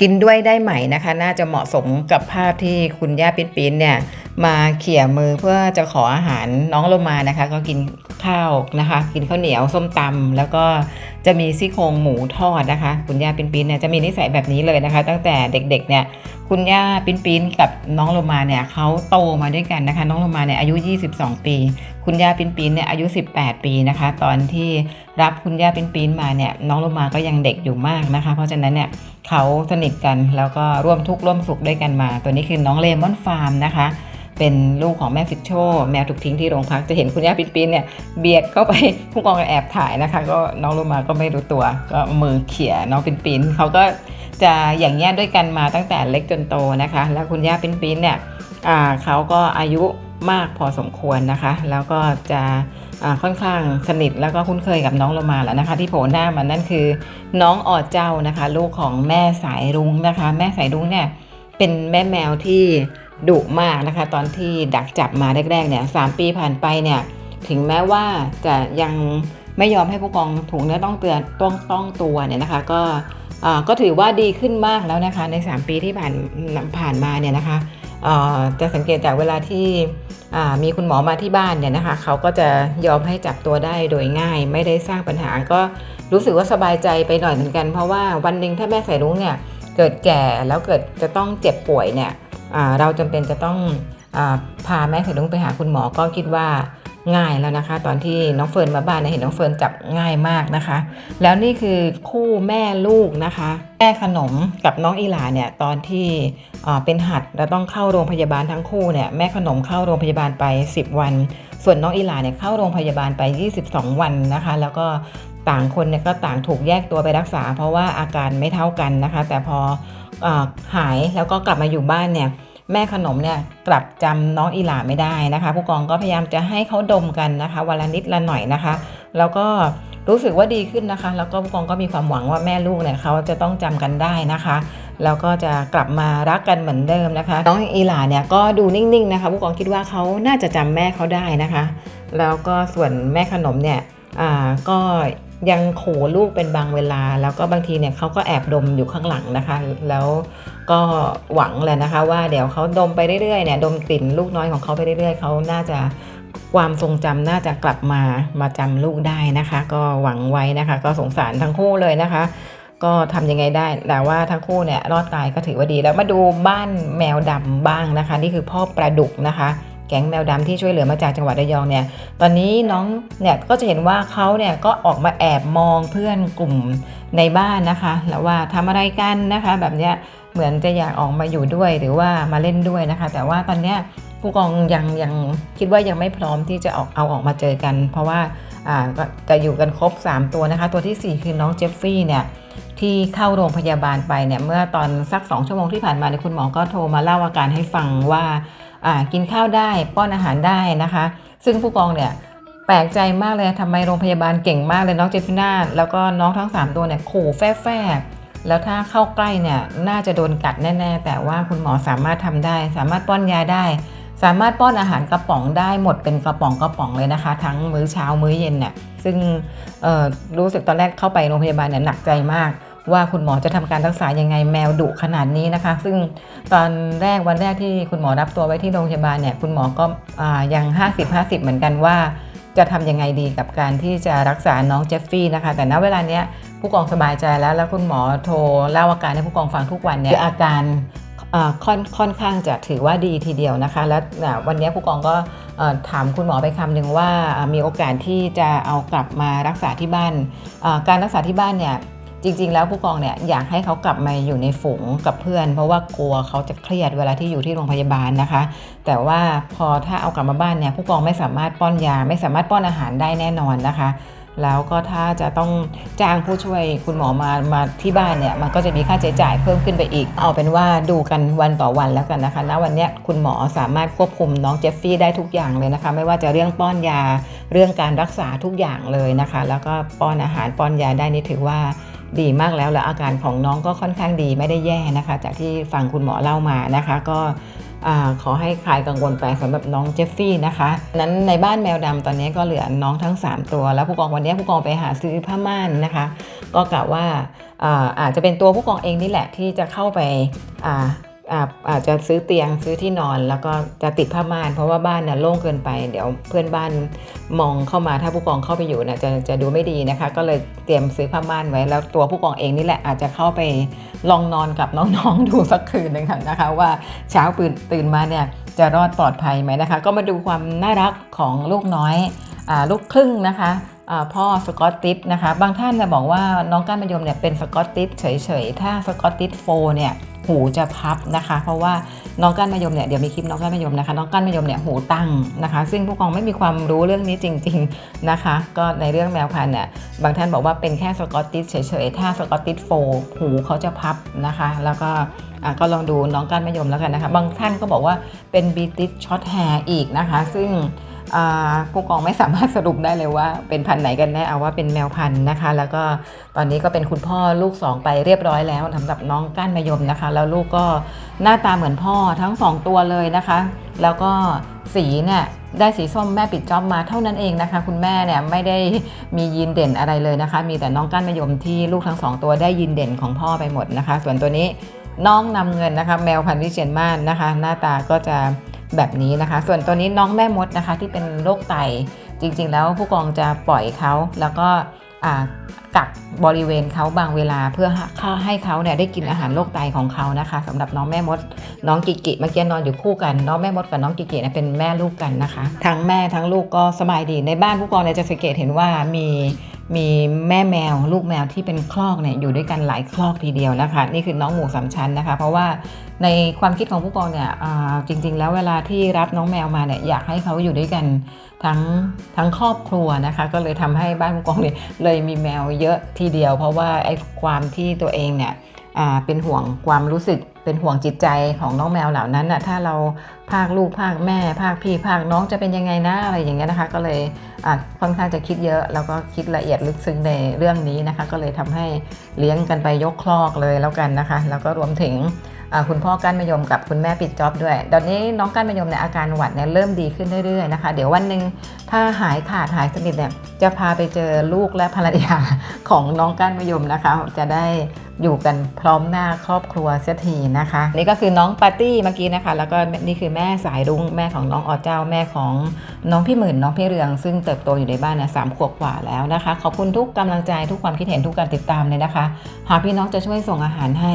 กินด้วยได้ไหมนะคะ น่าจะเหมาะสมกับภาพที่คุณย่าปิ้นปิ้นเนี่ยมาเขี่ยมือเพื่อจะขออาหารน้องโลมานะคะ ก็กินข้าวนะคะ กินข้าวเหนียวส้มตำแล้วก็ จะมีซี่โครงหมูทอดนะคะ คุณย่าปิ้นปิ้นเนี่ยจะมีนิสัยแบบนี้เลยนะคะ ตั้งแต่เด็กๆเนี่ยคุณย่าปิ้นปิ้นกับน้องโลมาเนี่ยเขาโตมาด้วยกันนะคะ น้องโลมาเนี่ยอายุ 22 ปี คุณย่าปิ้นปิ้นเนี่ยอายุ 18 ปีนะคะ ตอนที่รับคุณย่าปิ้นปิ้นมาเนี่ยน้องโลมาก็ยังเด็กอยู่มากนะคะ เพราะฉะนั้นเนี่ยเขาสนิทกันแล้วก็ร่วมทุกข์ร่วมสุขด้วยกันมา ตัวนี้คือน้องเลมอนฟาร์มนะคะ เป็นลูกของแม่ฟิชโชแมวถูกทิ้งที่โรงพักจะเห็นคุณย่าปิ้นปิ้นเนี่ยเบียดเข้าไปผู้กองแอบถ่ายนะคะ ก็น้องโลมาก็ไม่รู้ตัว ก็มือเขี่ยน้องปิ้นปิ้นเขาก็จะอย่างเงี้ยด้วยกันมาตั้งแต่เล็กจนโตนะคะ แล้วคุณย่าปิ้นปิ้นเนี่ยเขาก็อายุมากพอสมควรนะคะ แล้วก็จะค่อนข้างสนิทแล้วก็คุ้นเคยกับน้องโลมาแล้วนะคะ ที่โผล่หน้ามันนั่นคือ น้องออเจ้านะคะ ลูกของแม่สายรุ้งนะคะ แม่สายรุ้งเนี่ยเป็นแม่แมวที่ ดุมากนะคะ ตอนที่ดักจับมาแรกๆเนี่ยสามปีผ่านไปเนี่ยถึงแม้ว่าจะยังไม่ยอมให้ผู้กองถูกเนื้อต้องเตือนต้องต้องตัวเนี่ยนะคะ ก็ก็ถือว่าดีขึ้นมากแล้วนะคะ ใน 3 ปีที่ผ่านผ่านมาเนี่ยนะคะจะสังเกตจากเวลาที่มีคุณหมอมาที่บ้านเนี่ยนะคะเขาก็จะยอมให้จับตัวได้โดยง่าย ไม่ได้สร้างปัญหาก็รู้สึกว่าสบายใจไปหน่อยเหมือนกัน เพราะว่าวันหนึ่งถ้าแม่สายรุ้งเนี่ยเกิดแก่แล้วเกิดจะต้องเจ็บป่วยเนี่ย เราจำเป็นจะต้องอพาแม่สายรุ้งไปหาคุณหมอก็คิดว่าง่ายแล้วนะคะ ตอนที่น้องเฟิร์นมาบ้านเนี่ยเห็นน้องเฟิร์นจับง่ายมากนะคะ แล้วนี่คือคู่แม่ลูกนะคะ แม่ขนมกับน้องอีหลาเนี่ยตอนที่เป็นหัดแล้วต้องเข้าโรงพยาบาลทั้งคู่เนี่ยแม่ขนมเข้าโรงพยาบาลไป 10 วัน ส่วนน้องอีหลาเนี่ยเข้าโรงพยาบาลไป 22 วันนะคะ แล้วก็ต่างคนเนี่ยก็ต่างถูกแยกตัวไปรักษา เพราะว่าอาการไม่เท่ากันนะคะ แต่พออหายแล้วก็กลับมาอยู่บ้านเนี่ยแม่ขนมเนี่ยกลับจำน้องอีหลาไม่ได้นะคะ ผู้กองก็พยายามจะให้เขาดมกันนะคะวันละนิดละหน่อยนะคะ แล้วก็รู้สึกว่าดีขึ้นนะคะ แล้วก็ผู้กองก็มีความหวังว่าแม่ลูกเนี่ยเขาจะต้องจำกันได้นะคะ แล้วก็จะกลับมารักกันเหมือนเดิมนะคะ น้องอีหลาเนี่ยก็ดูนิ่งๆนะคะผู้กองคิดว่าเขาน่าจะจำแม่เขาได้นะคะ แล้วก็ส่วนแม่ขนมเนี่ยอ่าก็ยังโขลูกเป็นบางเวลา แล้วก็บางทีเนี่ยเขาก็แอบดมอยู่ข้างหลังนะคะ แล้วก็หวังแหละนะคะ ว่าเดี๋ยวเขาดมไปเรื่อยๆเนี่ยดมกลิ่นลูกน้อยของเขาไปเรื่อยๆเขาน่าจะความทรงจำน่าจะกลับมามาจำลูกได้นะคะ ก็หวังไว้นะคะ ก็สงสารทั้งคู่เลยนะคะ ก็ทำยังไงได้แต่ว่าทั้งคู่เนี่ยรอดตายก็ถือว่าดีแล้วมาดูบ้านแมวดำบ้างนะคะ นี่คือพ่อประดุกนะคะแก๊งแมวดำที่ช่วยเหลือมาจากจังหวัดระยองเนี่ย ตอนนี้น้องเนี่ยก็จะเห็นว่าเขาเนี่ยก็ออกมาแอบมองเพื่อนกลุ่มในบ้านนะคะ แล้วว่าทำอะไรกันนะคะ แบบเนี้ยเหมือนจะอยากออกมาอยู่ด้วยหรือว่ามาเล่นด้วยนะคะ แต่ว่าตอนเนี้ยผู้กองยังยังคิดว่ายังไม่พร้อมที่จะออกเอาออกมาเจอกัน เพราะว่า อ่าก็จะอยู่กันครบ 3 ตัวนะคะ ตัวทีสี่ 4 คือน้องเจฟฟี่เนี่ยที่เข้าโรงพยาบาลไปเนี่ยเมื่อตอนสัก 2 ชั่วโมงที่ผ่านมาเนี่ยคุณหมอก็โทรมาเล่าอาการให้ฟังว่าอ่ากินข้าวได้ป้อนอาหารได้นะคะ ซึ่งผู้กองเนี่ยแปลกใจมากเลยทำไมโรงพยาบาลเก่งมากเลยน้องเจฟฟิน่าแล้วก็น้องทั้ง 3 ตัวเนี่ยขู่แฝงแล้วถ้าเข้าใกล้เนี่ยน่าจะโดนกัดแน่ ๆ แต่ว่าคุณหมอสามารถทำได้ สามารถป้อนยาได้ สามารถป้อนอาหารกระป๋องได้หมดเป็นกระป๋องกระป๋องเลยนะคะ ทั้งมื้อเช้ามื้อเย็นเนี่ยซึ่งรู้สึกตอนแรกเข้าไปโรงพยาบาลเนี่ยหนักใจมาก ว่าคุณหมอจะทำการรักษายังไงแมวดุขนาดนี้นะคะ ซึ่งตอนแรกวันแรกที่คุณหมอรับตัวไว้ที่โรงพยาบาลเนี่ยคุณหมอก็อ่ายัง 50-50 เหมือนกันว่าจะทำยังไงดีกับการที่จะรักษาน้องเจฟฟี่นะคะ แต่ณเวลาเนี้ยผู้กองสบายใจแล้วแล้วคุณหมอโทรเล่าอาการให้ผู้กองฟังทุกวันเนี่ยอาการ ค่อนค่อนข้างจะถือว่าดีทีเดียวนะคะ แล้ววันนี้ผู้กองก็ถามคุณหมอไปคำหนึ่งว่ามีโอกาสที่จะเอากลับมารักษาที่บ้าน การรักษาที่บ้านเนี่ยจริง ๆ แล้วผู้กองเนี่ยอยากให้เขากลับมาอยู่ในฝูงกับเพื่อน เพราะว่ากลัวเขาจะเครียดเวลาที่อยู่ที่โรงพยาบาลนะคะ แต่ว่าพอถ้าเอากลับมาบ้านเนี่ยผู้กองไม่สามารถป้อนยา ไม่สามารถป้อนอาหารได้แน่นอนนะคะ แล้วก็ถ้าจะต้องจ้างผู้ช่วยคุณหมอมามาที่บ้านเนี่ยมันก็จะมีค่าใช้จ่ายเพิ่มขึ้นไปอีก เอาเป็นว่าดูกันวันต่อวันแล้วกันนะคะณวันนี้คุณหมอสามารถควบคุมน้องเจฟฟี่ได้ทุกอย่างเลยนะคะ ไม่ว่าจะเรื่องป้อนยาเรื่องการรักษาทุกอย่างเลยนะคะ แล้วก็ป้อนอาหารป้อนยาได้นี่ถือว่าดีมากแล้วแล้วอาการของน้องก็ค่อนข้างดีไม่ได้แย่นะคะ จากที่ฟังคุณหมอเล่ามานะคะ ก็ อขอให้คลายกังวลไปสำหรับน้องเจฟฟี่นะคะนั้นในบ้านแมวดำตอนนี้ก็เหลือน้องทั้ง 3 ตัว แล้วผู้กองวันนี้ผู้กองไปหาซื้อผ้าม่านนะคะ ก็กะว่าอ่าอาจจะเป็นตัวผู้กองเองนี่แหละที่จะเข้าไป อาจจะซื้อเตียงซื้อที่นอนแล้วก็จะติดผ้าม่าน เพราะว่าบ้านเนี่ยโล่งเกินไป เดี๋ยวเพื่อนบ้านมองเข้ามาถ้าผู้กองเข้าไปอยู่นี่ยจะจะดูไม่ดีนะคะ ก็เลยเตรียมซื้อผ้าม่านไว้ แล้วตัวผู้กองเองนี่แหละอาจจะเข้าไปลองนอนกับน้องๆดูสักคืนหนึ่งนะคะ ว่าเช้าตื่นตื่นมาเนี่ยจะรอดปลอดภัยไหมนะคะ ก็มาดูความน่ารักของลูกน้อยอลูกครึ่งนะคะพ่อสกอตติชนะคะ บางท่านเนี่ยบอกว่าน้องก้านมะยมเนี่ยเป็นสกอตติชเฉยๆ ถ้าสกอตติชโฟเนี่ย หูจะพับนะคะ เพราะว่าน้องก้านมะยมเนี่ยเดี๋ยวมีคลิปน้องก้านมะยมนะคะ น้องก้านมะยมเนี่ยหูตั้งนะคะ ซึ่งผู้กองไม่มีความรู้เรื่องนี้จริง ๆนะคะ ก็ในเรื่องแมวพันธุ์เนี่ยบางท่านบอกว่าเป็นแค่สกอตติชเฉยๆถ้าสกอตติชโฟหูเขาจะพับนะคะ แล้วก็ก็ลองดูน้องก้านมะยมแล้วกันนะคะ บางท่านก็บอกว่าเป็นบีติชช็อตแฮร์อีกนะคะ ซึ่ง ผู้กองไม่สามารถสรุปได้เลยว่าเป็นพันธุ์ไหนกันแน่เอาว่าเป็นแมวพันธุ์นะคะ แล้วก็ตอนนี้ก็เป็นคุณพ่อลูกสองไปเรียบร้อยแล้วสำหรับน้องก้านมะยมนะคะ แล้วลูกก็หน้าตาเหมือนพ่อทั้งสองตัวเลยนะคะ แล้วก็สีเนี่ยได้สีส้มแม่ปิดจ็อบมาเท่านั้นเองนะคะ คุณแม่เนี่ยไม่ได้มียีนเด่นอะไรเลยนะคะ มีแต่น้องก้านมะยมที่ลูกทั้งสองตัวได้ยีนเด่นของพ่อไปหมดนะคะ ส่วนตัวนี้น้องนำเงินนะคะ แมวพันธุ์วิเชียนมานนะคะ หน้าตาก็จะ แบบนี้นะคะ ส่วนตัวนี้น้องแม่มดนะคะที่เป็นโรคไตจริง ๆ แล้วผู้กองจะปล่อยเขาแล้วก็กักบริเวณเขาบางเวลาเพื่อให้เขาเนี่ยได้กินอาหารโรคไตของเขานะคะสำหรับน้องแม่มด น้องกิกิเมื่อกี้นอนอยู่คู่กันน้องแม่มดกับน้องกิกิเนี่ยเป็นแม่ลูกกันนะคะ ทั้งแม่ทั้งลูกก็สบายดีในบ้านผู้กองเนี่ยจะสังเกตเห็นว่ามี มีแม่แมวลูกแมวที่เป็นคลอกเนี่ยอยู่ด้วยกันหลายคลอกทีเดียวนะคะนี่คือน้องหมูสามชั้นนะคะ เพราะว่าในความคิดของผู้กองเนี่ยจริง ๆ แล้วเวลาที่รับน้องแมวมาเนี่ยอยากให้เขาอยู่ด้วยกันทั้งทั้งครอบครัวนะคะ ก็เลยทำให้บ้านผู้กองเนี่ยเลยมีแมวเยอะทีเดียว เพราะว่าไอ้ความที่ตัวเองเนี่ยเป็นห่วงความรู้สึก เป็นห่วงจิตใจของน้องแมวเหล่านั้นน่ะถ้าเราภาคลูกภาคแม่ภาคพี่ภาคน้องจะเป็นยังไงนะอะไรอย่างเงี้ยนะคะ ก็เลยค่อนข้างจะคิดเยอะ แล้วก็คิดละเอียดลึกซึ้งในเรื่องนี้นะคะ ก็เลยทำให้เลี้ยงกันไปยกคลอกเลยแล้วกันนะคะ แล้วก็รวมถึงคุณพ่อก้านมะยมกับคุณแม่ปิดจ็อบด้วย ตอนนี้น้องก้านมะยมเนี่ยอาการหวัดเนี่ยเริ่มดีขึ้นเรื่อยๆนะคะ เดี๋ยววันหนึ่งถ้าหายขาดหายสนิทเนี่ยจะพาไปเจอลูกและภรรยาของน้องก้านมะยมนะคะ จะได้ อยู่กันพร้อมหน้าครอบครัวเสียทีนะคะ นี่ก็คือน้องปาร์ตี้เมื่อกี้นะคะ แล้วก็นี่คือแม่สายรุ้งแม่ของน้องออเจ้าแม่ของน้องพี่หมื่นน้องพี่เรือง ซึ่งเติบโตอยู่ในบ้านนี่ยสามขวบกว่าแล้วนะคะ ขอบคุณทุกกำลังใจทุกความคิดเห็นทุกการติดตามเลยนะคะ หากพี่น้องจะช่วยส่งอาหารให้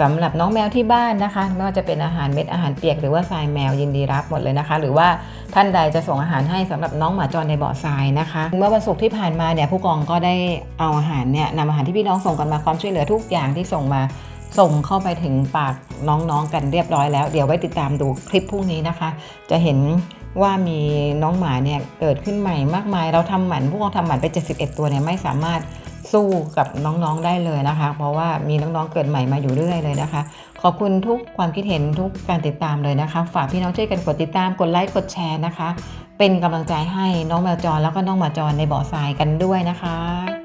สำหรับน้องแมวที่บ้านนะคะ ไม่ว่าจะเป็นอาหารเม็ดอาหารเปียกหรือว่าทรายแมวยินดีรับหมดเลยนะคะ หรือว่าท่านใดจะส่งอาหารให้สำหรับน้องหมาจรในเบาะทรายนะคะ เมื่อวันศุกร์ที่ผ่านมาเนี่ยผู้กองก็ได้เอาอาหารเนี่ยนำอาหารที่พี่น้องส่งกันมาความช่วยเหลือทุกอย่างย่างที่ส่งมาส่งเข้าไปถึงปากน้องๆกันเรียบร้อยแล้ว เดี๋ยวไว้ติดตามดูคลิปพรุ่งนี้นะคะ จะเห็นว่ามีน้องหมาเนี่ยเกิดขึ้นใหม่มากมาย เราทำหมันพวกเราทำหมันไป 71 ตัวเนี่ยไม่สามารถสู้กับน้องๆได้เลยนะคะ เพราะว่ามีน้องๆเกิดใหม่มาอยู่เรื่อยเลยนะคะ ขอบคุณทุกความคิดเห็นทุกการติดตามเลยนะคะ ฝากพี่น้องช่วยกันกดติดตามกดไลค์กดแชร์นะคะ เป็นกำลังใจให้น้องแมวจรแล้วก็น้องหมาจรในเบาะทรายกันด้วยนะคะ